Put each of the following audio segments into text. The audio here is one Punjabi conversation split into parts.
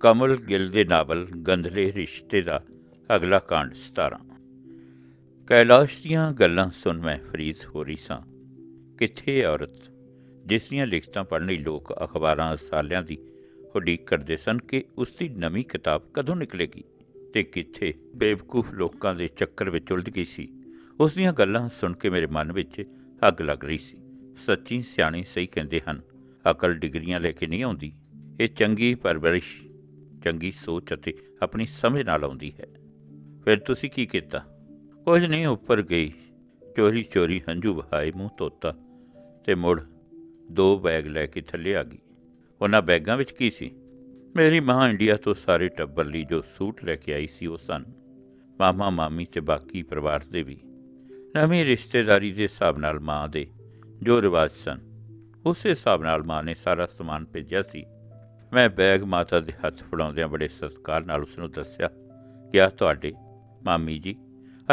ਕਮਲ ਗਿੱਲ ਦੇ ਨਾਵਲ ਗੰਧਲੇ ਰਿਸ਼ਤੇ ਦਾ ਅਗਲਾ ਕਾਂਡ 17 ਕੈਲਾਸ਼ ਦੀਆਂ ਗੱਲਾਂ ਸੁਣ ਮੈਂ ਫਰੀਜ਼ ਹੋ ਰਹੀ ਸਾਂ। ਕਿੱਥੇ ਔਰਤ? ਜਿਸ ਦੀਆਂ ਲਿਖਤਾਂ ਪੜ੍ਹਨ ਲਈ ਲੋਕ ਅਖਬਾਰਾਂ, ਸਾਲਿਆਂ ਦੀ ਉਡੀਕ ਕਰਦੇ ਸਨ ਕਿ ਉਸ ਦੀ ਨਵੀਂ ਕਿਤਾਬ ਕਦੋਂ ਨਿਕਲੇਗੀ ਤੇ ਕਿੱਥੇ ਬੇਵਕੂਫ ਲੋਕਾਂ ਦੇ ਚੱਕਰ ਵਿੱਚ ਉਲਝ ਗਈ ਸੀ। ਉਸ ਦੀਆਂ ਗੱਲਾਂ ਸੁਣ ਕੇ ਮੇਰੇ ਮਨ ਵਿੱਚ ਅੱਗ ਲੱਗ ਰਹੀ ਸੀ। ਸੱਚੀ ਸਿਆਣੀ ਸਹੀ ਕਹਿੰਦੇ ਹਨ, ਅਕਲ ਡਿਗਰੀਆਂ ਲੈ ਕੇ ਨਹੀਂ ਆਉਂਦੀ। ਇਹ ਚੰਗੀ ਪਰਵਰਿਸ਼ ਚੰਗੀ ਸੋਚ ਅਤੇ ਆਪਣੀ ਸਮਝ ਨਾਲ ਆਉਂਦੀ ਹੈ। ਫਿਰ ਤੁਸੀਂ ਕੀ ਕੀਤਾ? ਕੁਝ ਨਹੀਂ, ਉੱਪਰ ਗਈ। ਚੋਰੀ ਚੋਰੀ, ਹੰਝੂ ਵਹਾਏ, ਮੂੰਹ ਤੋਤਾ ਤੇ ਮੁੜ ਦੋ ਬੈਗ ਲੈ ਕੇ ਥੱਲੇ ਆ ਗਈ। ਉਹਨਾਂ ਬੈਗਾਂ ਵਿੱਚ ਕੀ ਸੀ? ਮੇਰੀ ਮਾਂ ਇੰਡੀਆ ਤੋਂ ਸਾਰੇ ਟੱਬਰ ਲਈ ਜੋ ਸੂਟ ਲੈ ਕੇ ਆਈ ਸੀ, ਉਹ ਸਨ। ਮਾਮਾ, ਮਾਮੀ ਤੇ ਬਾਕੀ ਪਰਿਵਾਰ ਦੇ ਵੀ। ਨਵੀਂ ਰਿਸ਼ਤੇਦਾਰੀ ਦੇ ਹਿਸਾਬ ਨਾਲ ਮਾਂ ਦੇ ਜੋ ਰਿਵਾਜ ਸਨ, ਉਸੇ ਹਿਸਾਬ ਨਾਲ ਮਾਂ ਨੇ ਸਾਰਾ ਸਮਾਨ ਭੇਜਿਆ ਸੀ। ਮੈਂ ਬੈਗ ਮਾਤਾ ਦੇ ਹੱਥ ਫੜਾਉਂਦਿਆਂ ਬੜੇ ਸਤਿਕਾਰ ਨਾਲ ਉਸ ਨੂੰ ਦੱਸਿਆ ਕਿ ਆਹ ਤੁਹਾਡੇ ਮਾਮੀ ਜੀ?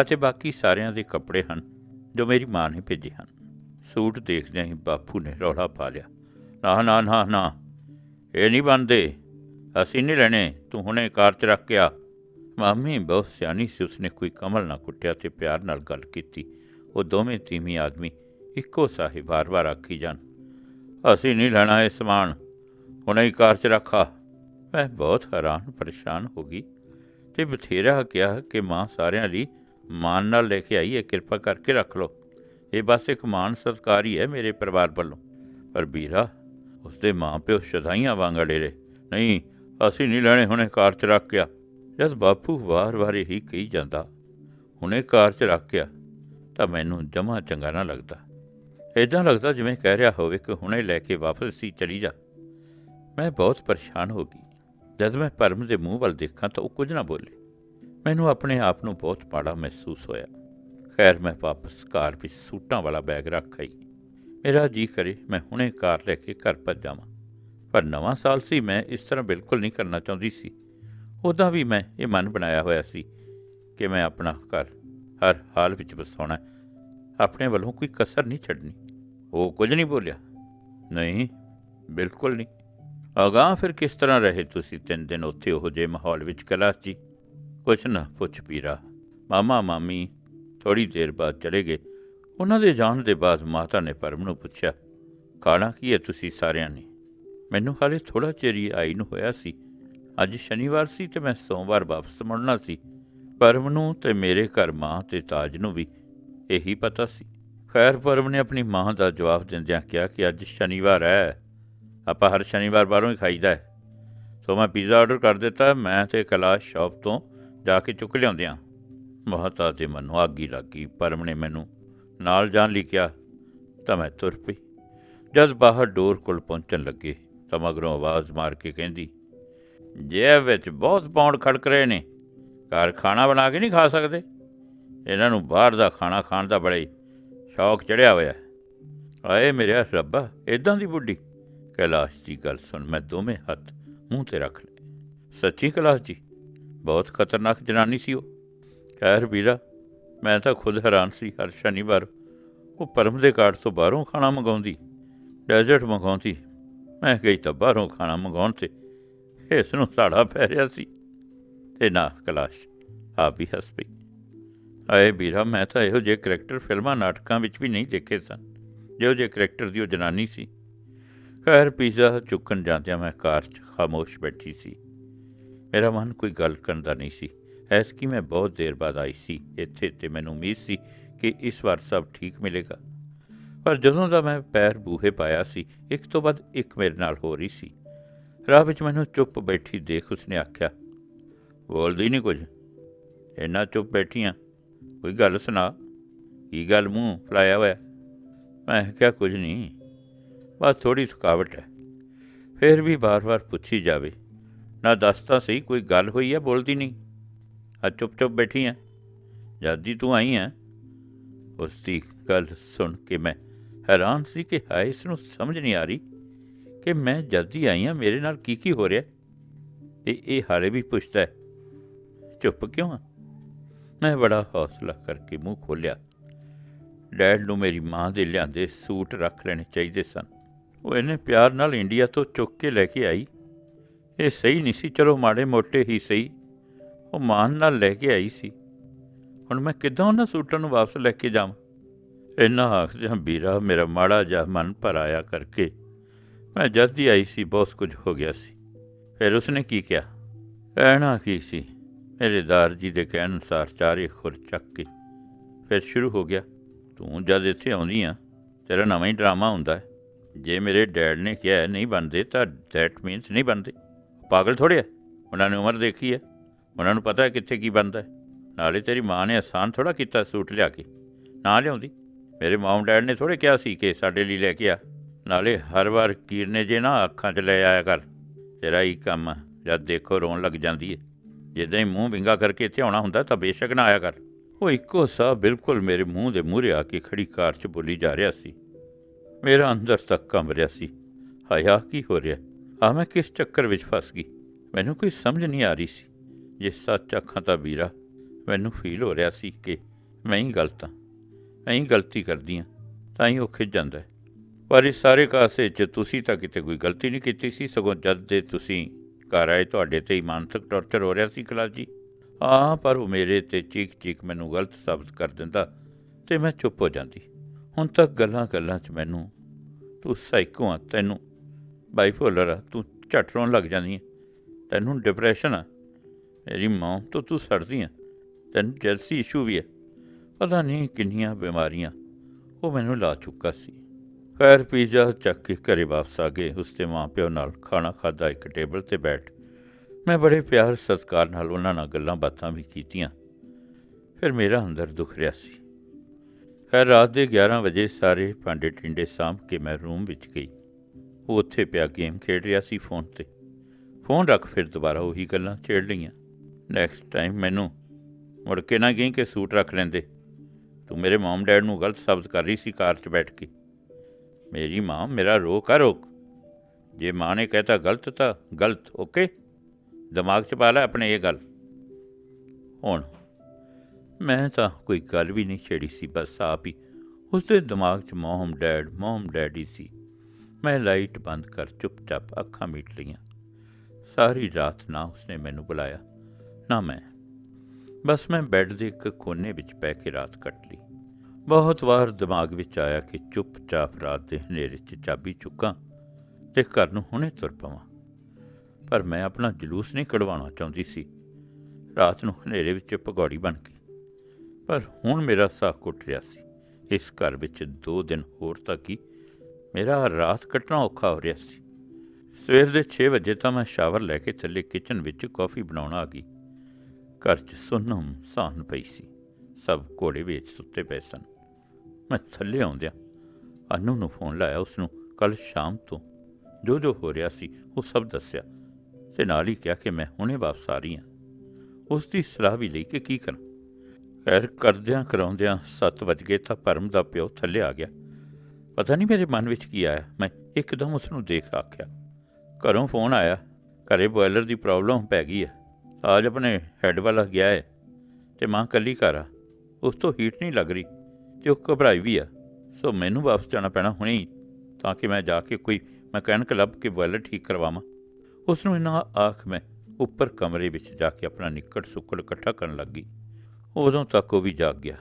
ਅਤੇ ਬਾਕੀ ਸਾਰਿਆਂ ਦੇ ਕੱਪੜੇ ਹਨ, ਜੋ ਮੇਰੀ ਮਾਂ ਨੇ ਭੇਜੇ ਹਨ। ਸੂਟ ਦੇਖਦਿਆਂ ਹੀ ਬਾਪੂ ਨੇ ਰੌਲਾ ਪਾ ਲਿਆ। ਨਾ ਨਾ ਨਾ ਨਾ, ਇਹ ਨਹੀਂ ਬੰਦੇ ਅਸੀਂ ਨਹੀਂ ਲੈਣੇ। ਤੂੰ ਹੁਣੇ ਕਾਰ 'ਚ ਰੱਖ ਕੇ ਆ। ਮਾਮੀ ਬਹੁਤ ਸਿਆਣੀ ਸੀ। ਉਸਨੇ ਕੋਈ ਕਮਲ ਨਾ ਕੁੱਟਿਆ ਤੇ ਪਿਆਰ ਨਾਲ ਗੱਲ ਕੀਤੀ। ਉਹ ਦੋਵੇਂ ਤੀਵੀਂ ਆਦਮੀ ਇੱਕੋ ਸਾਹੇ ਵਾਰ-ਵਾਰ ਆਖੀ ਜਾਣ, ਅਸੀਂ ਨਹੀਂ ਲੈਣਾ ਇਹ ਸਮਾਨ। ਹੁਣੇ ਹੀ ਕਾਰ 'ਚ ਰੱਖਾ। ਮੈਂ ਬਹੁਤ ਹੈਰਾਨ ਪਰੇਸ਼ਾਨ ਹੋ ਗਈ ਤੇ ਬਥੇਰਾ ਕਿਹਾ ਕਿ ਮਾਂ ਸਾਰਿਆਂ ਲਈ ਮਾਨ ਨਾਲ ਲੈ ਕੇ ਆਈ ਹੈ, ਕਿਰਪਾ ਕਰਕੇ ਰੱਖ ਲਓ। ਇਹ ਬਸ ਇੱਕ ਮਾਨ ਸਤਿਕਾਰ ਹੀ ਹੈ ਮੇਰੇ ਪਰਿਵਾਰ ਵੱਲੋਂ। ਪਰ ਵੀਰਾ, ਉਸਦੇ ਮਾਂ ਪਿਓ ਸ਼ਦਾਈਆਂ ਵਾਂਗ ਅੜੇਰੇ। ਨਹੀਂ, ਅਸੀਂ ਨਹੀਂ ਲੈਣੇ ਹੁਣੇ ਕਾਰ 'ਚ ਰੱਖ ਗਿਆ ਜਦ ਬਾਪੂ ਵਾਰ-ਵਾਰ ਇਹੀ ਕਹੀ ਜਾਂਦਾ, ਹੁਣੇ ਕਾਰ 'ਚ ਰੱਖ ਗਿਆ ਤਾਂ ਮੈਨੂੰ ਜਮਾ ਚੰਗਾ ਨਾ ਲੱਗਦਾ। ਇਦਾਂ ਲੱਗਦਾ ਜਿਵੇਂ ਕਹਿ ਰਿਹਾ ਹੋਵੇ ਕਿ ਹੁਣੇ ਲੈ ਕੇ ਵਾਪਸ ਸੀ ਚਲੀ ਜਾ। ਮੈਂ ਬਹੁਤ ਪਰੇਸ਼ਾਨ ਹੋ ਗਈ। ਜਦ ਮੈਂ ਪਰਮ ਦੇ ਮੂੰਹ ਵੱਲ ਦੇਖਾਂ ਤਾਂ ਉਹ ਕੁਝ ਨਾ ਬੋਲੇ। ਮੈਨੂੰ ਆਪਣੇ ਆਪ ਨੂੰ ਬਹੁਤ ਪਾੜਾ ਮਹਿਸੂਸ ਹੋਇਆ। ਖੈਰ, ਮੈਂ ਵਾਪਸ ਕਾਰ ਵਿੱਚ ਸੂਟਾਂ ਵਾਲਾ ਬੈਗ ਰੱਖ ਆਈ। ਮੇਰਾ ਜੀ ਕਰੇ, ਮੈਂ ਹੁਣੇ ਕਾਰ ਲੈ ਕੇ ਘਰ ਭੱਜ ਜਾਵਾਂ। ਪਰ ਨਵਾਂ ਸਾਲ ਸੀ, ਮੈਂ ਇਸ ਤਰ੍ਹਾਂ ਬਿਲਕੁਲ ਨਹੀਂ ਕਰਨਾ ਚਾਹੁੰਦੀ ਸੀ। ਉਦਾਂ ਵੀ ਮੈਂ ਇਹ ਮਨ ਬਣਾਇਆ ਹੋਇਆ ਸੀ ਕਿ ਮੈਂ ਆਪਣਾ ਘਰ ਹਰ ਹਾਲ ਵਿੱਚ ਵਸਾਉਣਾ ਆਪਣੇ ਵੱਲੋਂ ਕੋਈ ਕਸਰ ਨਹੀਂ ਛੱਡਣੀ। ਉਹ ਕੁਝ ਨਹੀਂ ਬੋਲਿਆ। ਨਹੀਂ, ਬਿਲਕੁਲ ਨਹੀਂ। ਅਗਾਂਹ ਫਿਰ ਕਿਸ ਤਰ੍ਹਾਂ ਰਹੇ ਤੁਸੀਂ ਤਿੰਨ ਦਿਨ ਉੱਥੇ ਉਹ ਜੇ ਮਾਹੌਲ ਵਿੱਚ ਕਲਾਸ ਜੀ? ਕੁਛ ਨਾ ਪੁੱਛ ਪੀਰਾ। ਮਾਮਾ, ਮਾਮੀ ਥੋੜੀ ਦੇਰ ਬਾਅਦ ਚਲੇ ਗਏ। ਉਹਨਾਂ ਦੇ ਜਾਣ ਦੇ ਬਾਅਦ ਮਾਤਾ ਨੇ ਪਰਮ ਨੂੰ ਪੁੱਛਿਆ, ਖਾਣਾ ਕੀ ਹੈ ਤੁਸੀਂ ਸਾਰਿਆਂ ਨੇ? ਮੈਨੂੰ ਹਾਲੇ ਥੋੜਾ ਚਿਰ ਹੀ ਆਈ ਨੂੰ ਹੋਇਆ ਸੀ। ਅੱਜ ਸ਼ਨੀਵਾਰ ਸੀ ਤੇ ਮੈਂ ਸੋਮਵਾਰ ਵਾਪਸ ਮੁੜਨਾ ਸੀ। ਪਰਮ ਨੂੰ ਤੇ ਮੇਰੇ ਘਰ ਮਾਂ ਤੇ ਤਾਜ ਨੂੰ ਵੀ ਇਹੀ ਪਤਾ ਸੀ। ਖੈਰ, ਪਰਮ ਨੇ ਆਪਣੀ ਮਾਂ ਦਾ ਜਵਾਬ ਦਿੰਦਿਆਂ ਕਿਹਾ ਕਿ ਅੱਜ ਸ਼ਨੀਵਾਰ ਹੈ। ਆਪਾਂ ਹਰ ਸ਼ਨੀਵਾਰ ਬਾਹਰੋਂ ਹੀ ਖਾਈਦਾ ਹੈ। ਸੋ ਮੈਂ ਪੀਜ਼ਾ ਆਰਡਰ ਕਰ ਦਿੱਤਾ, ਮੈਂ ਤੇ ਕੈਲਾਸ਼ ਸ਼ਾਪ ਤੋਂ ਜਾ ਕੇ ਚੁੱਕ ਲਿਆਉਂਦਿਆਂ ਮਹਤਾ ਦੇ ਮਨ ਆਗੀ ਲੱਗੀ ਪਰਮ ਨੇ ਮੈਨੂੰ ਨਾਲ ਜਾਣ ਲਈ ਕਿਹਾ, ਤਾਂ ਮੈਂ ਤੁਰ ਪਈ। ਜਦ ਬਾਹਰ ਡੋਰ ਕੋਲ ਪਹੁੰਚਣ ਲੱਗੇ, ਤਾਂ ਮਗਰੋਂ ਆਵਾਜ਼ ਮਾਰ ਕੇ ਕਹਿੰਦੀ, ਜੇਬ ਵਿੱਚ ਬਹੁਤ ਪੌਂਡ ਖੜਕ ਰਹੇ ਨੇ, ਘਰ ਖਾਣਾ ਬਣਾ ਕੇ ਨਹੀਂ ਖਾ ਸਕਦੇ? ਇਹਨਾਂ ਨੂੰ ਬਾਹਰ ਦਾ ਖਾਣਾ ਖਾਣ ਦਾ ਬੜਾ ਹੀ ਸ਼ੌਕ ਚੜਿਆ ਹੋਇਆ ਆਏ ਮੇਰੇ ਰੱਬਾ ਇਦਾਂ ਦੀ ਬੁੱਢੀ ਕੈਲਾਸ਼ ਦੀ ਗੱਲ ਸੁਣ, ਮੈਂ ਦੋਵੇਂ ਹੱਥ ਮੂੰਹ ਤੇ ਰੱਖ ਲਏ। ਸੱਚੀ ਕੈਲਾਸ਼ ਜੀ, ਬਹੁਤ ਖਤਰਨਾਕ ਜਨਾਨੀ ਸੀ ਉਹ। ਖੈਰ ਵੀਰਾ, ਮੈਂ ਤਾਂ ਖੁਦ ਹੈਰਾਨ ਸੀ, ਹਰ ਸ਼ਨੀਵਾਰ ਉਹ ਪਰਮ ਦੇ ਕਾਰਡ ਤੋਂ ਬਾਹਰੋਂ ਖਾਣਾ ਮੰਗਾਉਂਦੀ, ਡੈਜ਼ਰਟ ਮੰਗਾਉਂਦੀ। ਮੈਂ ਗਈ ਤਾਂ ਬਾਹਰੋਂ ਖਾਣਾ ਮੰਗਾਉਣ ਤੇ ਇਸ ਨੂੰ ਸਾੜਾ ਪੈ ਰਿਹਾ ਸੀ। ਤੇ ਨਾ ਕੈਲਾਸ਼, ਆਪ ਹੀ ਹੱਸ ਪਈ। ਆਏ ਵੀਰਾ, ਮੈਂ ਤਾਂ ਇਹੋ ਜਿਹੇ ਕਰੈਕਟਰ ਫਿਲਮਾਂ, ਨਾਟਕਾਂ ਵਿੱਚ ਵੀ ਨਹੀਂ ਦੇਖੇ ਸਨ। ਜਿਹੋ ਜਿਹੇ ਕਰੈਕਟਰ ਦੀ ਉਹ ਜਨਾਨੀ ਸੀ ਖੈਰ ਪੀਜ਼ਾ ਚੁੱਕਣ ਜਾਂਦਿਆਂ ਮੈਂ ਕਾਰ 'ਚ ਖਾਮੋਸ਼ ਬੈਠੀ ਸੀ। ਮੇਰਾ ਮਨ ਕੋਈ ਗੱਲ ਕਰਨ ਦਾ ਨਹੀਂ ਸੀ। ਐਸ ਕਿ ਮੈਂ ਬਹੁਤ ਦੇਰ ਬਾਅਦ ਆਈ ਸੀ। ਇੱਥੇ ਤੇ ਮੈਨੂੰ ਉਮੀਦ ਸੀ ਕਿ ਇਸ ਵਾਰ ਸਭ ਠੀਕ ਮਿਲੇਗਾ। ਪਰ ਜਦੋਂ ਦਾ ਮੈਂ ਪੈਰ ਬੂਹੇ ਪਾਇਆ ਸੀ, ਇੱਕ ਤੋਂ ਬਾਅਦ ਇੱਕ ਮੇਰੇ ਨਾਲ ਹੋ ਰਹੀ ਸੀ। ਰਾਹ ਵਿੱਚ ਮੈਨੂੰ ਚੁੱਪ ਬੈਠੀ ਦੇਖ ਉਸਨੇ ਆਖਿਆ, ਬੋਲਦੀ ਨਹੀਂ ਕੁਝ। ਇੰਨਾ ਚੁੱਪ ਬੈਠੀ ਬੈਠੀਆਂ। ਕੋਈ ਗੱਲ ਸੁਣਾ? ਕੀ ਗੱਲ ਮੂੰਹ ਫਲਾਇਆ ਹੋਇਆ? ਮੈਂ ਕਿਹਾ, ਕੁਝ ਨਹੀਂ। ਬਸ ਥੋੜੀ ਥਕਾਵਟ ਹੈ। ਫਿਰ ਵੀ ਬਾਰ-ਬਾਰ ਪੁੱਛੀ ਜਾਵੇ, ਨਾ ਦੱਸ ਤਾਂ ਸਹੀ ਕੋਈ ਗੱਲ ਹੋਈ ਹੈ, ਬੋਲਦੀ ਨਹੀਂ? ਆ ਚੁੱਪ-ਚੁੱਪ ਬੈਠੀ ਹੈ ਜਦ ਤੂੰ ਆਈ ਹੈ ਉਸ ਦੀ ਗੱਲ ਸੁਣ ਕੇ ਮੈਂ ਹੈਰਾਨ ਸੀ ਕਿ ਹਾਏ, ਇਸ ਨੂੰ ਸਮਝ ਨਹੀਂ ਆ ਰਹੀ ਕਿ ਮੈਂ ਜਦ ਦੀ ਆਈ ਹਾਂ ਮੇਰੇ ਨਾਲ ਕੀ ਕੀ ਹੋ ਰਿਹਾ ਤੇ ਇਹ ਹਾਲੇ ਵੀ ਪੁੱਛਦਾ ਹੈ, ਚੁੱਪ ਕਿਉਂ ਆ? ਮੈਂ ਬੜਾ ਹੌਸਲਾ ਕਰਕੇ ਮੂੰਹ ਖੋਲਿਆ ਡੈਡ ਨੂੰ ਮੇਰੀ ਮਾਂ ਦੇ ਲਿਆਂਦੇ ਸੂਟ ਰੱਖ ਲੈਣੇ ਚਾਹੀਦੇ ਸਨ। ਉਹ ਇਹਨੇ ਪਿਆਰ ਨਾਲ ਇੰਡੀਆ ਤੋਂ ਚੁੱਕ ਕੇ ਲੈ ਕੇ ਆਈ। ਇਹ ਸਹੀ ਨਹੀਂ ਸੀ, ਚਲੋ ਮਾੜੇ ਮੋਟੇ ਹੀ ਸਹੀ। ਉਹ ਮਾਨ ਨਾਲ ਲੈ ਕੇ ਆਈ ਸੀ। ਹੁਣ ਮੈਂ ਕਿੱਦਾਂ ਉਹਨਾਂ ਸੂਟਾਂ ਨੂੰ ਵਾਪਸ ਲੈ ਕੇ ਜਾਵਾਂ? ਇੰਨਾ ਆਖਦਿਆਂ ਵੀਰਾ, ਮੇਰਾ ਮਾੜਾ ਜਿਹਾ ਮਨ ਭਰ ਆਇਆ ਕਰਕੇ ਮੈਂ ਜਦ ਹੀ ਆਈ ਸੀ, ਬਹੁਤ ਕੁਝ ਹੋ ਗਿਆ ਸੀ। ਫਿਰ ਉਸਨੇ ਕੀ ਕਿਹਾ? ਕਹਿਣਾ ਕੀ ਸੀ? ਮੇਰੇ ਦਾਰ ਜੀ ਦੇ ਕਹਿਣ ਅਨੁਸਾਰ ਚਾਰੇ ਖੁਰ ਚੱਕ ਕੇ ਫਿਰ ਸ਼ੁਰੂ ਹੋ ਗਿਆ। ਤੂੰ ਜਦ ਇੱਥੇ ਆਉਂਦੀ ਆ, ਤੇਰਾ ਨਵਾਂ ਹੀ ਡਰਾਮਾ ਹੁੰਦਾ ਹੈ। ਜੇ ਮੇਰੇ ਡੈਡ ਨੇ ਕਿਹਾ ਨਹੀਂ ਬਣਦੇ ਤਾਂ ਦੈਟ ਮੀਨਸ ਨਹੀਂ ਬਣਦੇ। ਪਾਗਲ ਥੋੜੇ ਆ। ਉਹਨਾਂ ਨੇ ਉਮਰ ਦੇਖੀ ਹੈ ਉਹਨਾਂ ਨੂੰ ਪਤਾ ਹੈ ਕਿੱਥੇ ਕੀ ਬਣਦਾ। ਹੈ ਨਾਲੇ ਤੇਰੀ ਮਾਂ ਨੇ ਆਸਾਨ ਥੋੜਾ ਕੀਤਾ ਸੂਟ ਲਿਆ ਕੇ। ਨਾ ਲਿਆਉਂਦੀ। ਮੇਰੇ ਮਾਮ ਡੈਡ ਨੇ ਥੋੜੇ ਕਿਹਾ ਸੀ ਕਿ ਸਾਡੇ ਲਈ ਲੈ ਕੇ ਆ। ਨਾਲੇ ਹਰ ਵਾਰ ਕੀਰਨੇ ਜੇ ਨਾ ਅੱਖਾਂ 'ਚ ਲੈ ਆਇਆ ਕਰ। ਤੇਰਾ ਹੀ ਕੰਮ ਆ, ਜਦ ਦੇਖੋ ਰੋਣ ਲੱਗ ਜਾਂਦੀ ਹੈ ਜਿੱਦਾਂ ਹੀ ਮੂੰਹ ਵਿੰਗਾ ਕਰਕੇ ਇੱਥੇ ਆਉਣਾ ਹੁੰਦਾ ਤਾਂ ਬੇਸ਼ੱਕ ਨਾ ਆਇਆ ਕਰ। ਉਹ ਇੱਕੋ ਸਾਹ ਬਿਲਕੁਲ ਮੇਰੇ ਮੂੰਹ ਦੇ ਮੂਹਰੇ ਆ ਕੇ ਖੜੀ ਕਾਰ 'ਚ ਬੋਲੀ ਜਾ ਰਿਹਾ ਸੀ। ਮੇਰਾ ਅੰਦਰ ਤੱਕ ਕੰਬ ਰਿਹਾ ਸੀ। ਹਾਇਆ ਕੀ ਹੋ ਰਿਹਾ? ਆ ਮੈਂ ਕਿਸ ਚੱਕਰ ਵਿੱਚ ਫਸ ਗਈ? ਮੈਨੂੰ ਕੋਈ ਸਮਝ ਨਹੀਂ ਆ ਰਹੀ ਸੀ। ਜੇ ਸੱਚ ਅੱਖਾਂ ਤਾਂ ਵੀਰਾ, ਮੈਨੂੰ ਫੀਲ ਹੋ ਰਿਹਾ ਸੀ ਕਿ ਮੈਂ ਹੀ ਗਲਤ ਹਾਂ। ਮੈਂ ਹੀ ਗਲਤੀ ਕਰਦੀ ਹਾਂ, ਤਾਂ ਹੀ ਉਹ ਖਿੱਚ ਜਾਂਦਾ ਹੈ। ਪਰ ਇਸ ਸਾਰੇ ਕਾਸੇ 'ਚ ਤੁਸੀਂ ਤਾਂ ਕਿਤੇ ਕੋਈ ਗਲਤੀ ਨਹੀਂ ਕੀਤੀ ਸੀ, ਸਗੋਂ ਜਦ ਦੇ ਤੁਸੀਂ ਘਰ ਆਏ, ਤੁਹਾਡੇ ਤੇ ਹੀ ਮਾਨਸਿਕ ਟੌਰਚਰ ਹੋ ਰਿਹਾ ਸੀ ਕਲਾਸ ਜੀ। ਹਾਂ, ਪਰ ਉਹ ਮੇਰੇ ਤੇ ਚੀਕ ਚੀਕ ਮੈਨੂੰ ਗਲਤ ਸਾਬਤ ਕਰ ਦਿੰਦਾ ਤੇ ਮੈਂ ਚੁੱਪ ਹੋ ਜਾਂਦੀ। ਹੁਣ ਤੱਕ ਗੱਲਾਂ ਗੱਲਾਂ 'ਚ ਮੈਨੂੰ ਤੂੰ ਸਾਈਕੋ ਆ ਤੈਨੂੰ। ਬਾਈਪੋਲਰ ਆ, ਤੂੰ ਝੱਟ ਰੋਣ ਲੱਗ ਜਾਂਦੀ ਹੈ ਤੈਨੂੰ ਡਿਪਰੈਸ਼ਨ ਆ। ਮੇਰੀ ਮਾਂ ਤੋਂ ਤੂੰ ਸੜਦੀ ਆ। ਤੈਨੂੰ ਜੈਲਸੀ ਇਸ਼ੂ ਵੀ ਹੈ ਪਤਾ ਨਹੀਂ ਕਿੰਨੀਆਂ ਬਿਮਾਰੀਆਂ ਉਹ ਮੈਨੂੰ ਲਾ ਚੁੱਕਾ ਸੀ। ਖੈਰ ਪੀਜ਼ਾ ਚੱਕ ਕੇ ਘਰੇ ਵਾਪਸ ਆ ਗਏ। ਉਸਦੇ ਮਾਂ ਪਿਓ ਨਾਲ ਖਾਣਾ ਖਾਦਾ ਇੱਕ ਟੇਬਲ ਤੇ ਬੈਠ। ਮੈਂ ਬੜੇ ਪਿਆਰ ਸਤਿਕਾਰ ਨਾਲ ਉਹਨਾਂ ਨਾਲ ਗੱਲਾਂ ਬਾਤਾਂ ਵੀ ਕੀਤੀਆਂ। ਫਿਰ ਮੇਰਾ ਅੰਦਰ ਦੁਖ ਰਿਹਾ ਸੀ। ਖੈਰ ਰਾਤ ਦੇ 11 ਵਜੇ ਸਾਰੇ ਭਾਂਡੇ ਟਿੰਡੇ ਸਾਂਭ ਕੇ ਮੈਂ ਰੂਮ ਵਿੱਚ ਗਈ। ਉਹ ਉੱਥੇ ਪਿਆ ਗੇਮ ਖੇਡ ਰਿਹਾ ਸੀ ਫੋਨ ਤੇ। ਫੋਨ ਰੱਖ ਫਿਰ ਦੁਬਾਰਾ ਉਹੀ ਗੱਲਾਂ ਛੇੜ ਲਈਆਂ। ਨੈਕਸਟ ਟਾਈਮ ਮੈਨੂੰ ਮੁੜ ਕੇ ਨਾ ਗਈ ਕਿ ਸੂਟ ਰੱਖ ਲੈਂਦੇ। ਤੂੰ ਮੇਰੇ ਮਾਮ ਡੈਡ ਨੂੰ ਗਲਤ ਸਾਬਤ ਕਰ ਰਹੀ ਸੀ ਕਾਰ 'ਚ ਬੈਠ ਕੇ। ਮੇਰੀ ਮਾਂ, ਮੇਰਾ ਰੋਕ ਆ ਰੋਕ। ਜੇ ਮਾਂ ਨੇ ਕਹਿਤਾ ਗਲਤ ਤਾਂ ਗਲਤ ਓਕੇ ਦਿਮਾਗ 'ਚ ਪਾ ਲੈ ਆਪਣੇ ਇਹ ਗੱਲ। ਹੁਣ ਮੈਂ ਤਾਂ ਕੋਈ ਗੱਲ ਵੀ ਨਹੀਂ ਛੇੜੀ ਸੀ, ਬਸ ਆਪ ਹੀ ਉਸਦੇ ਦਿਮਾਗ 'ਚ ਮੋਹਮ ਡੈਡ, ਮੋਹਮ ਡੈਡੀ ਸੀ। ਮੈਂ ਲਾਈਟ ਬੰਦ ਕਰ ਚੁੱਪਚਾਪ ਅੱਖਾਂ ਮੀਟ ਲਈਆਂ। ਸਾਰੀ ਰਾਤ ਨਾ ਉਸਨੇ ਮੈਨੂੰ ਬੁਲਾਇਆ, ਨਾ ਮੈਂ। ਬਸ ਮੈਂ ਬੈੱਡ ਦੇ ਇੱਕ ਕੋਨੇ ਵਿੱਚ ਪੈ ਕੇ ਰਾਤ ਕੱਟ ਲਈ। ਬਹੁਤ ਵਾਰ ਦਿਮਾਗ ਵਿੱਚ ਆਇਆ ਕਿ ਚੁੱਪਚਾਪ ਰਾਤ ਦੇ ਹਨੇਰੇ 'ਚ ਚਾਬੀ ਚੁੱਕਾਂ ਤੇ ਘਰ ਨੂੰ ਹੁਣੇ ਤੁਰ ਪਵਾਂ। ਪਰ ਮੈਂ ਆਪਣਾ ਜਲੂਸ ਨਹੀਂ ਕਢਵਾਉਣਾ ਚਾਹੁੰਦੀ ਸੀ। ਰਾਤ ਨੂੰ ਹਨੇਰੇ ਵਿੱਚ ਭਗੌੜੀ ਬਣ ਕੇ ਪਰ ਹੁਣ ਮੇਰਾ ਸਾਹ ਘੁੱਟ ਰਿਹਾ ਸੀ। ਇਸ ਘਰ ਵਿੱਚ ਦੋ ਦਿਨ ਹੋਰ ਤੱਕ ਹੀ ਮੇਰਾ ਰਾਤ ਕੱਟਣਾ ਔਖਾ ਹੋ ਰਿਹਾ ਸੀ। ਸਵੇਰ ਦੇ 6 ਵਜੇ ਤਾਂ ਮੈਂ ਸ਼ਾਵਰ ਲੈ ਕੇ ਥੱਲੇ ਕਿਚਨ ਵਿੱਚ ਕਾਫੀ ਬਣਾਉਣ ਆ ਗਈ। ਘਰ 'ਚ ਸੁੰਨਮ ਸਾਨ ਪਈ ਸੀ। ਸਭ ਘੋੜੇ ਵਿੱਚ ਸੁੱਤੇ ਪਏ ਸਨ। ਮੈਂ ਥੱਲੇ ਆਉਂਦਿਆਂ ਅਨੂ ਨੂੰ ਫੋਨ ਲਾਇਆ ਉਸ ਨੂੰ ਕੱਲ ਸ਼ਾਮ ਤੋਂ ਜੋ ਜੋ ਹੋ ਰਿਹਾ ਸੀ ਉਹ ਸਭ ਦੱਸਿਆ ਤੇ ਨਾਲ ਹੀ ਕਿਹਾ ਕਿ ਮੈਂ ਹੁਣੇ ਵਾਪਸ ਆ ਰਹੀ ਹਾਂ। ਉਸ ਦੀ ਸਲਾਹ ਵੀ ਲਈ ਕਿ ਕੀ ਕਰਾਂ। ਖੈਰ ਕਰਦਿਆਂ ਕਰਾਉਂਦਿਆਂ 7 ਵਜ ਗਏ ਤਾਂ ਪਰਮ ਦਾ ਪਿਓ ਥੱਲੇ ਆ ਗਿਆ। ਪਤਾ ਨਹੀਂ ਮੇਰੇ ਮਨ ਵਿੱਚ ਕੀ ਆਇਆ। ਮੈਂ ਇੱਕਦਮ ਉਸ ਨੂੰ ਦੇਖ ਆਖਿਆ, ਘਰੋਂ ਫੋਨ ਆਇਆ, ਘਰੇ ਬੋਇਲਰ ਦੀ ਪ੍ਰੋਬਲਮ ਪੈ ਗਈ ਹੈ। ਆਜ ਆਪਣੇ ਹੈੱਡ ਵਾਲਾ ਗਿਆ ਹੈ ਤੇ ਮਾਂ ਕੱਲੀ ਘਰ ਆ। ਉਸ ਤੋਂ ਹੀਟ ਨਹੀਂ ਲੱਗ ਰਹੀ ਤੇ ਉਹ ਘਬਰਾਈ ਵੀ ਆ। ਸੋ ਮੈਨੂੰ ਵਾਪਸ ਜਾਣਾ ਪੈਣਾ ਹੁਣੇ ਤਾਂ ਕਿ ਮੈਂ ਜਾ ਕੇ ਕੋਈ ਮਕੈਨਿਕ ਲੱਭ ਕੇ ਬੋਇਲਰ ਠੀਕ ਕਰਵਾਵਾਂ। ਉਸ ਨੂੰ ਇਹਨਾਂ ਆਖ ਮੈਂ ਉੱਪਰ ਕਮਰੇ ਵਿੱਚ ਜਾ ਕੇ ਆਪਣਾ ਨਿੱਕੜ ਸੁੱਕੜ ਇਕੱਠਾ ਕਰਨ ਲੱਗੀ ਉਦੋਂ ਤੱਕ ਉਹ ਵੀ ਜਾਗ ਗਿਆ।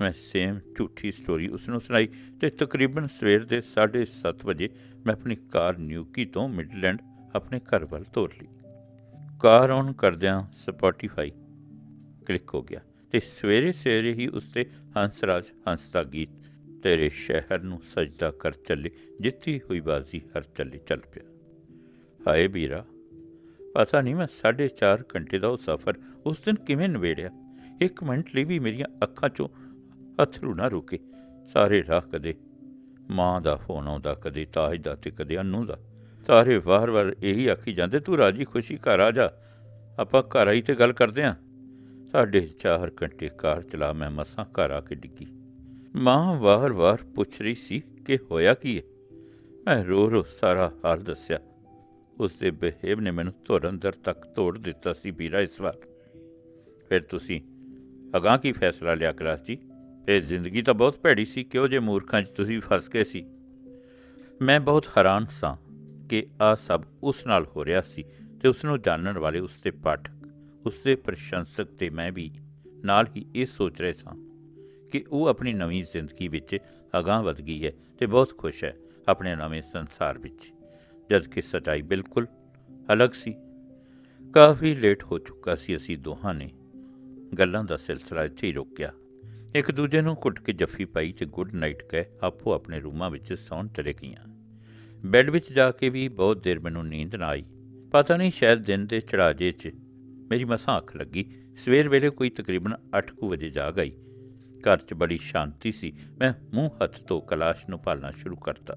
ਮੈਂ ਸੇਮ ਝੂਠੀ ਸਟੋਰੀ ਉਸ ਨੂੰ ਸੁਣਾਈ ਤੇ ਤਕਰੀਬਨ ਸਵੇਰ ਦੇ 7:30 ਵਜੇ ਮੈਂ ਆਪਣੀ ਕਾਰ ਨਿਊਕੀ ਤੋਂ ਮਿਡਲੈਂਡ ਆਪਣੇ ਘਰ ਵੱਲ ਤੋਰ ਲਈ। ਕਾਰ ਔਨ ਕਰਦਿਆਂ ਸਪੋਟੀਫਾਈ ਕਲਿੱਕ ਹੋ ਗਿਆ ਤੇ ਸਵੇਰੇ ਸਵੇਰੇ ਹੀ ਉਸ ਤੇ ਹੰਸਰਾਜ ਹੰਸ ਦਾ ਗੀਤ ਤੇਰੇ ਸ਼ਹਿਰ ਨੂੰ ਸਜਦਾ ਕਰ ਚੱਲੇ, ਜਿੱਤੀ ਹੋਈ ਬਾਜ਼ੀ ਹਰ ਚੱਲੇ ਚੱਲ ਪਿਆ। ਹਾਏ ਵੀਰਾ, ਪਤਾ ਨਹੀਂ ਮੈਂ 4.5 ਘੰਟੇ ਦਾ ਉਹ ਸਫ਼ਰ ਉਸ ਦਿਨ ਕਿਵੇਂ ਨਵੇੜਿਆ ਇੱਕ ਮਿੰਟ ਲਈ ਵੀ ਮੇਰੀਆਂ ਅੱਖਾਂ 'ਚੋਂ ਅਥਰੂ ਨਾ ਰੁਕੇ। ਸਾਰੇ ਰਾਹ ਕਦੇ ਮਾਂ ਦਾ ਫੋਨ ਆਉਂਦਾ, ਕਦੇ ਤਾਜ ਦਾ ਤੇ ਕਦੇ ਅਨੂ ਦਾ। ਸਾਰੇ ਵਾਰ-ਵਾਰ ਇਹੀ ਆਖੀ ਜਾਂਦੇ, ਤੂੰ ਰਾਜੀ ਖੁਸ਼ੀ ਘਰ ਆ ਜਾ। ਆਪਾਂ ਘਰ ਆਈ ਤੇ ਗੱਲ ਕਰਦੇ ਆਂ। ਸਾਡੇ ਚਾਰ ਘੰਟੇ ਕਾਰ ਚਲਾ ਮੈਂ ਮਸਾਂ ਘਰ ਆ ਕੇ ਡਿੱਗੀ। ਮਾਂ ਵਾਰ-ਵਾਰ ਪੁੱਛ ਰਹੀ ਸੀ ਕਿ ਹੋਇਆ ਕੀ ਹੈ ਮੈਂ ਰੋ-ਰੋ ਸਾਰਾ ਹਾਲ ਦੱਸਿਆ। ਉਸ ਦੇ ਬਿਹੇਵ ਨੇ ਮੈਨੂੰ ਧੁਰ ਤੱਕ ਤੋੜ ਦਿੱਤਾ ਸੀ ਵੀਰਾ ਇਸ ਵਾਰ। ਫਿਰ ਤੁਸੀਂ ਅਗਾਂਹ ਕੀ ਫੈਸਲਾ ਲਿਆ ਕਲਾਸ ਜੀ? ਇਹ ਜ਼ਿੰਦਗੀ ਤਾਂ ਬਹੁਤ ਭੈੜੀ ਸੀ, ਕਿਉਂ ਜੇ ਮੂਰਖਾਂ 'ਚ ਤੁਸੀਂ ਫਸ ਗਏ ਸੀ? ਮੈਂ ਬਹੁਤ ਹੈਰਾਨ ਸਾਂ ਕਿ ਆ ਸਭ ਉਸ ਨਾਲ ਹੋ ਰਿਹਾ ਸੀ ਤੇ ਉਸ ਨੂੰ ਜਾਣਨ ਵਾਲੇ ਉਸ ਦੇ ਪਾਠਕ, ਉਸ ਦੇ ਪ੍ਰਸ਼ੰਸਕ ਤੇ ਮੈਂ ਵੀ ਨਾਲ ਹੀ ਇਹ ਸੋਚ ਰਹੇ ਸਾਂ ਕਿ ਉਹ ਆਪਣੀ ਨਵੀਂ ਜ਼ਿੰਦਗੀ ਵਿੱਚ ਅਗਾਂਹ ਵਧ ਗਈ ਹੈ ਤੇ ਬਹੁਤ ਖੁਸ਼ ਹੈ ਆਪਣੇ ਨਵੇਂ ਸੰਸਾਰ ਵਿੱਚ। ਜਦ ਕਿ ਸਚਾਈ ਬਿਲਕੁਲ ਅਲੱਗ ਸੀ। ਕਾਫੀ ਲੇਟ ਹੋ ਚੁੱਕਾ ਸੀ ਅਸੀਂ ਦੋਹਾਂ ਨੇ ਗੱਲਾਂ ਦਾ ਸਿਲਸਿਲਾ ਇੱਥੇ ਹੀ ਰੁਕਿਆ ਇੱਕ ਦੂਜੇ ਨੂੰ ਘੁੱਟ ਕੇ ਜੱਫੀ ਪਾਈ ਤੇ ਗੁੱਡ ਨਾਈਟ ਕਹਿ ਆਪੋ ਆਪਣੇ ਰੂਮਾਂ ਵਿੱਚ ਸੌਣ ਚਲੇ ਗਈਆਂ। ਬੈੱਡ ਵਿੱਚ ਜਾ ਕੇ ਵੀ ਬਹੁਤ ਦੇਰ ਮੈਨੂੰ ਨੀਂਦ ਨਾ ਆਈ। ਪਤਾ ਨਹੀਂ ਸ਼ਾਇਦ ਦਿਨ ਦੇ ਚੜਾਜੇ 'ਚ ਮੇਰੀ ਮਸਾਂ ਅੱਖ ਲੱਗੀ। ਸਵੇਰ ਵੇਲੇ ਕੋਈ ਤਕਰੀਬਨ 8:00 ਵਜੇ ਜਾਗ ਆਈ। ਘਰ 'ਚ ਬੜੀ ਸ਼ਾਂਤੀ ਸੀ। ਮੈਂ ਮੂੰਹ ਹੱਥ ਤੋਂ ਕਲਾਸ਼ ਨੂੰ ਭਾਲਣਾ ਸ਼ੁਰੂ ਕਰਤਾ।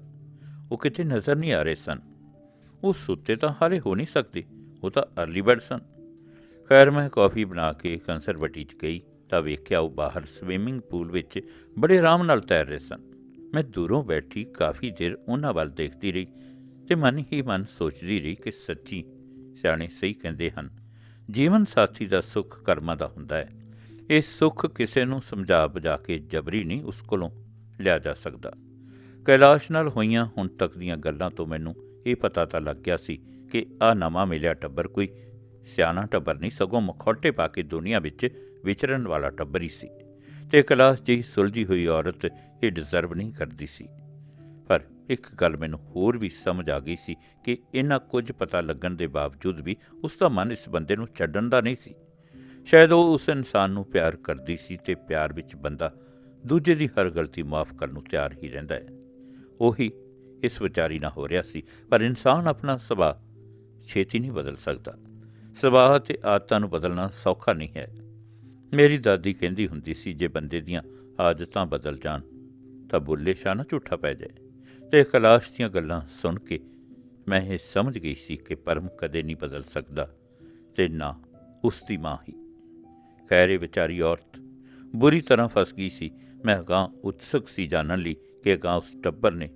ਉਹ ਕਿਤੇ ਨਜ਼ਰ ਨਹੀਂ ਆ ਰਹੇ ਸਨ। ਉਹ ਸੁੱਤੇ ਤਾਂ ਹਾਲੇ ਹੋ ਨਹੀਂ ਸਕਦੇ। ਉਹ ਤਾਂ ਅਰਲੀ ਬੈਡ ਸਨ। ਖੈਰ ਮੈਂ ਕਾਫੀ ਬਣਾ ਕੇ ਕੰਸਰਵਟੀ 'ਚ ਗਈ ਤਾਂ ਵੇਖਿਆ ਉਹ ਬਾਹਰ ਸਵਿਮਿੰਗ ਪੂਲ ਵਿੱਚ ਬੜੇ ਆਰਾਮ ਨਾਲ ਤੈਰ ਰਹੇ ਸਨ। ਮੈਂ ਦੂਰੋਂ ਬੈਠੀ ਕਾਫੀ ਦੇਰ ਉਹਨਾਂ ਵੱਲ ਦੇਖਦੀ ਰਹੀ ਤੇ ਮਨ ਹੀ ਮਨ ਸੋਚਦੀ ਰਹੀ ਕਿ ਸੱਚੀ ਸਿਆਣੇ ਸਹੀ ਕਹਿੰਦੇ ਹਨ, ਜੀਵਨ ਸਾਥੀ ਦਾ ਸੁੱਖ ਕਰਮਾਂ ਦਾ ਹੁੰਦਾ ਹੈ। ਇਹ ਸੁੱਖ ਕਿਸੇ ਨੂੰ ਸਮਝਾ ਬੁਝਾ ਕੇ ਜਬਰੀ ਨਹੀਂ ਉਸ ਕੋਲੋਂ ਲਿਆ ਜਾ ਸਕਦਾ। ਕੈਲਾਸ਼ ਨਾਲ ਹੋਈਆਂ ਹੁਣ ਤੱਕ ਦੀਆਂ ਗੱਲਾਂ ਤੋਂ ਮੈਨੂੰ ਇਹ ਪਤਾ ਤਾਂ ਲੱਗ ਗਿਆ ਸੀ ਕਿ ਆ ਨਵਾਂ ਮਿਲਿਆ ਟੱਬਰ ਕੋਈ ਸਿਆਣਾ ਟੱਬਰ ਨਹੀਂ, ਸਗੋਂ ਮਖੌਟੇ ਪਾ ਕੇ ਦੁਨੀਆ ਵਿੱਚ ਵਿਚਰਨ ਵਾਲਾ ਟੱਬਰ ਹੀ ਸੀ ਤੇ ਕਲਾਸ ਜਿਹੀ ਸੁਲਝੀ ਹੋਈ ਔਰਤ ਇਹ ਡਿਜ਼ਰਵ ਨਹੀਂ ਕਰਦੀ ਸੀ। ਪਰ ਇੱਕ ਗੱਲ ਮੈਨੂੰ ਹੋਰ ਵੀ ਸਮਝ ਆ ਗਈ ਸੀ ਕਿ ਇਹਨਾਂ ਕੁਝ ਪਤਾ ਲੱਗਣ ਦੇ ਬਾਵਜੂਦ ਵੀ ਉਸ ਦਾ ਮਨ ਇਸ ਬੰਦੇ ਨੂੰ ਛੱਡਣ ਦਾ ਨਹੀਂ ਸੀ। ਸ਼ਾਇਦ ਉਹ ਉਸ ਇਨਸਾਨ ਨੂੰ ਪਿਆਰ ਕਰਦੀ ਸੀ ਤੇ ਪਿਆਰ ਵਿੱਚ ਬੰਦਾ ਦੂਜੇ ਦੀ ਹਰ ਗਲਤੀ ਮਾਫ ਕਰਨ ਨੂੰ ਤਿਆਰ ਹੀ ਰਹਿੰਦਾ ਹੈ। ਉਹੀ ਇਸ ਵਿਚਾਰੀ ਨਾਲ ਹੋ ਰਿਹਾ ਸੀ, ਪਰ ਇਨਸਾਨ ਆਪਣਾ ਸੁਭਾਅ ਛੇਤੀ ਨਹੀਂ ਬਦਲ ਸਕਦਾ। ਸੁਭਾਅ ਤੇ ਆਦਤਾਂ ਨੂੰ ਬਦਲਣਾ ਸੌਖਾ ਨਹੀਂ ਹੈ। ਮੇਰੀ ਦਾਦੀ ਕਹਿੰਦੀ ਹੁੰਦੀ ਸੀ, ਜੇ ਬੰਦੇ ਦੀਆਂ ਆਦਤਾਂ ਬਦਲ ਜਾਣ, ਤਾਂ ਬੁੱਲੇ ਸ਼ਾਹ ਨਾ ਝੂਠਾ ਪੈ ਜਾਏ। ਤੇ ਕਲਾਸ਼ ਦੀਆਂ ਗੱਲਾਂ ਸੁਣ ਕੇ ਮੈਂ ਇਹ ਸਮਝ ਗਈ ਸੀ ਕਿ ਪਰਮ ਕਦੇ ਨਹੀਂ ਬਦਲ ਸਕਦਾ ਤੇ ਨਾ ਉਸ ਦੀ ਮਾਂ ਹੀ। ਖੈਰ, ਇਹ ਵਿਚਾਰੀ ਔਰਤ ਬੁਰੀ ਤਰ੍ਹਾਂ ਫਸ ਗਈ ਸੀ। ਮੈਂ ਅਗਾਂਹ ਉਤਸੁਕ ਸੀ ਜਾਣਨ ਲਈ ਕਿ ਅਗਾਂਹ ਉਸ ਟੱਬਰ ਨੇ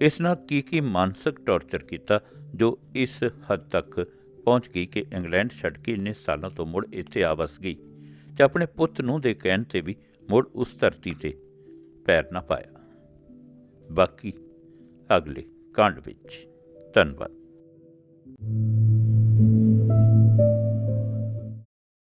ਇਸ ਨਾਲ ਕੀ ਕੀ ਮਾਨਸਿਕ ਟੌਰਚਰ ਕੀਤਾ ਜੋ ਇਸ ਹੱਦ ਤੱਕ ਪਹੁੰਚ ਗਈ ਕਿ ਇੰਗਲੈਂਡ ਛੱਡ ਕੇ ਇੰਨੇ ਸਾਲਾਂ ਤੋਂ ਮੁੜ ਇੱਥੇ ਆ ਵਸ ਗਈ ਤੇ ਆਪਣੇ ਪੁੱਤ ਨੂੰ ਦੇ ਕਹਿਣ ਤੇ ਵੀ ਮੁੜ ਉਸ ਧਰਤੀ ਤੇ ਪੈਰ ਨਾ ਪਾਇਆ। ਬਾਕੀ ਅਗਲੇ ਕਾਂਡ ਵਿੱਚ ਧੰਨਵਾਦ।